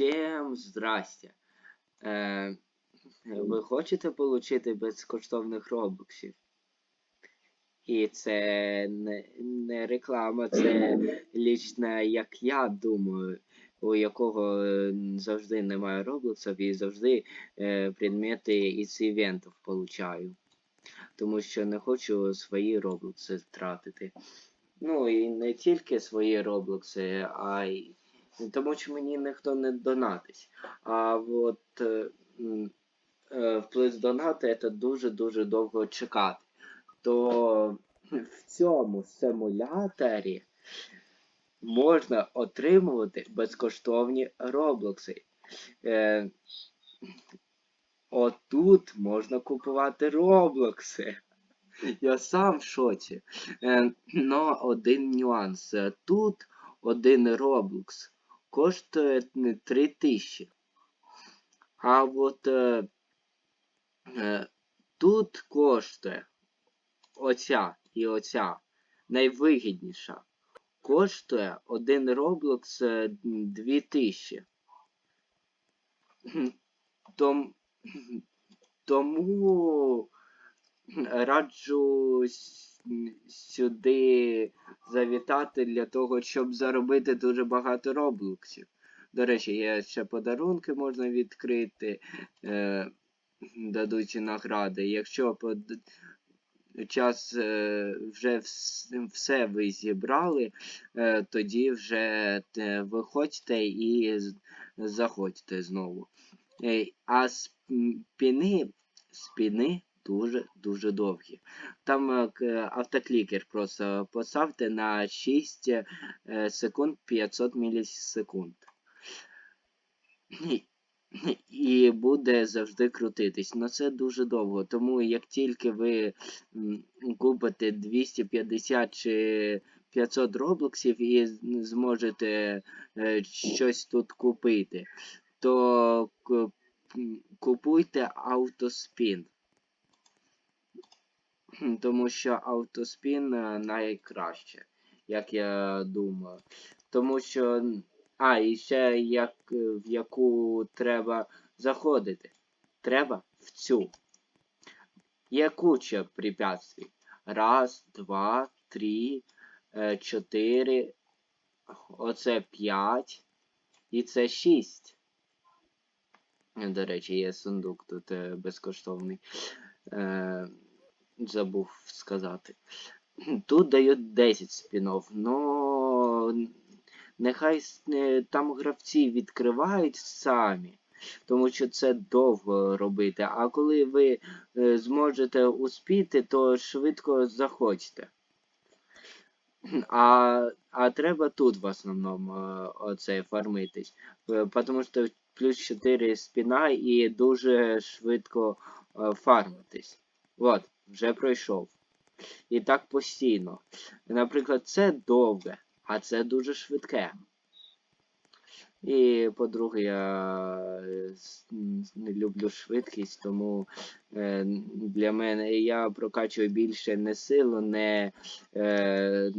Всім здрастя. Е, ви хочете отримати безкоштовних робоксів? І це не, не реклама, це лічно, як я думаю, у якого е, завжди немає роблоксів і завжди е, предмети із івентів получаю. Тому що не хочу свої роблокси втратити. Ну і не тільки свої роблокси, а й тому що мені ніхто не донатить. А от е, е, вплив донати це дуже-дуже довго чекати. То в цьому симуляторі можна отримувати безкоштовні роблокси. Е, отут можна купувати роблокси. Я сам в шоці. Е, но один нюанс. Тут один роблокс не 3000. А от е, е, тут коштує оця і оця найвигідніша. Коштує один Roblox е, 2000. Том, тому раджу сюди завітати для того, щоб заробити дуже багато роблоксів. До речі, є ще подарунки можна відкрити, е, дадуть награди. Якщо под... час е, вже вс- все ви зібрали, е, тоді вже е, виходьте і заходьте знову. Е, а спіни, спіни дуже-дуже довгі. Там е, автоклікер просто поставте на 6 е, секунд 500 мілісекунд. І- буде завжди крутитись. Ну це дуже довго. Тому як тільки ви купите 250 чи 500 роблоксів і зможете е, щось тут купити, то купуйте автоспін. Тому що автоспін е, найкраще, як я думаю. Тому що. А, і ще як, е, в яку треба заходити. Треба в цю. Є куча препятствий. Раз, два, три, е, чотири. Оце п'ять. І це шість. До речі, є сундук тут безкоштовний. Забув сказати. Тут дають 10 спінов, но нехай е, там гравці відкривають самі, тому що це довго робити. А коли ви е, зможете успіти, то швидко заходьте. А, а треба тут в основному е, оце фармитись. Тому що плюс 4 спіна і дуже швидко фармитись. От, вже пройшов. І так постійно. Наприклад, це довге, а це дуже швидке. І, по-друге, я е, не люблю швидкість, тому е, для мене я прокачую більше не силу, не е, е,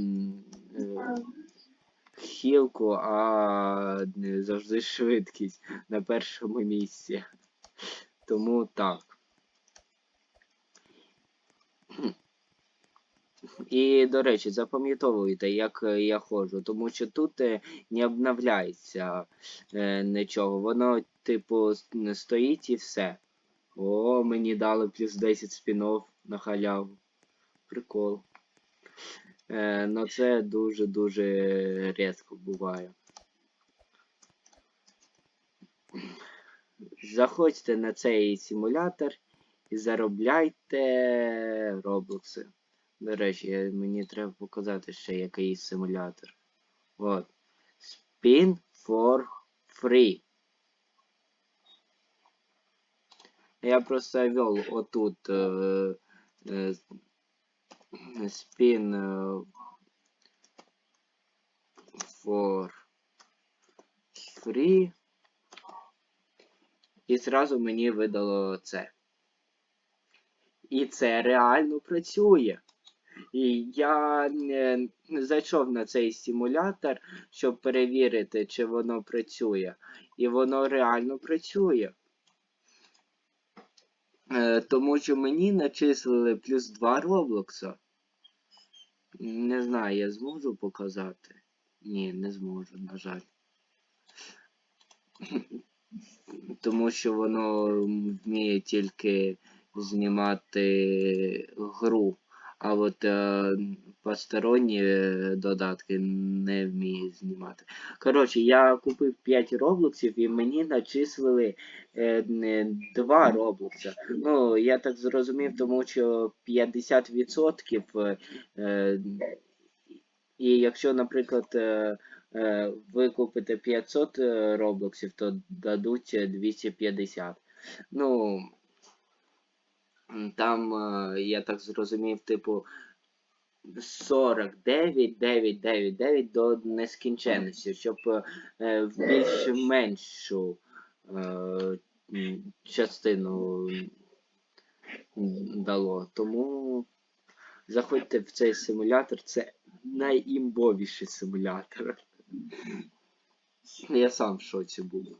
хілку, а завжди швидкість на першому місці. Тому так. І, до речі, запам'ятовуйте, як е, я ходжу, тому що тут е, не обновляється е, нічого. Воно, типу, стоїть і все. О, мені дали плюс 10 спінов на халяву. Прикол. Е, ну це дуже-дуже рідко буває. Заходьте на цей симулятор і заробляйте роблокси. До речі, мені треба показати ще який симулятор. От. Spin for free. Я просто ввел отут е, е, spin е, for free. І зразу мені видало це. І це реально працює. І я зайшов на цей симулятор, щоб перевірити, чи воно працює. І воно реально працює. Е, тому що мені начислили плюс 2 Роблокса. Не знаю, я зможу показати? Ні, не зможу, на жаль. Тому що воно вміє тільки знімати гру, а от е, посторонні додатки не вміє знімати. Коротше, я купив 5 роблоксів і мені начислили е, не 2 роблокса. Ну, я так зрозумів, тому що 50% е, і якщо, наприклад, е, е, ви купите 500 е, роблоксів, то дадуть е, 250. Ну, там, е, я так зрозумів, типу 49, 9, 9, 9 до нескінченності, щоб е, в більш-меншу е, частину дало. Тому заходьте в цей симулятор, це найімбовіший симулятор. Я сам в шоці був.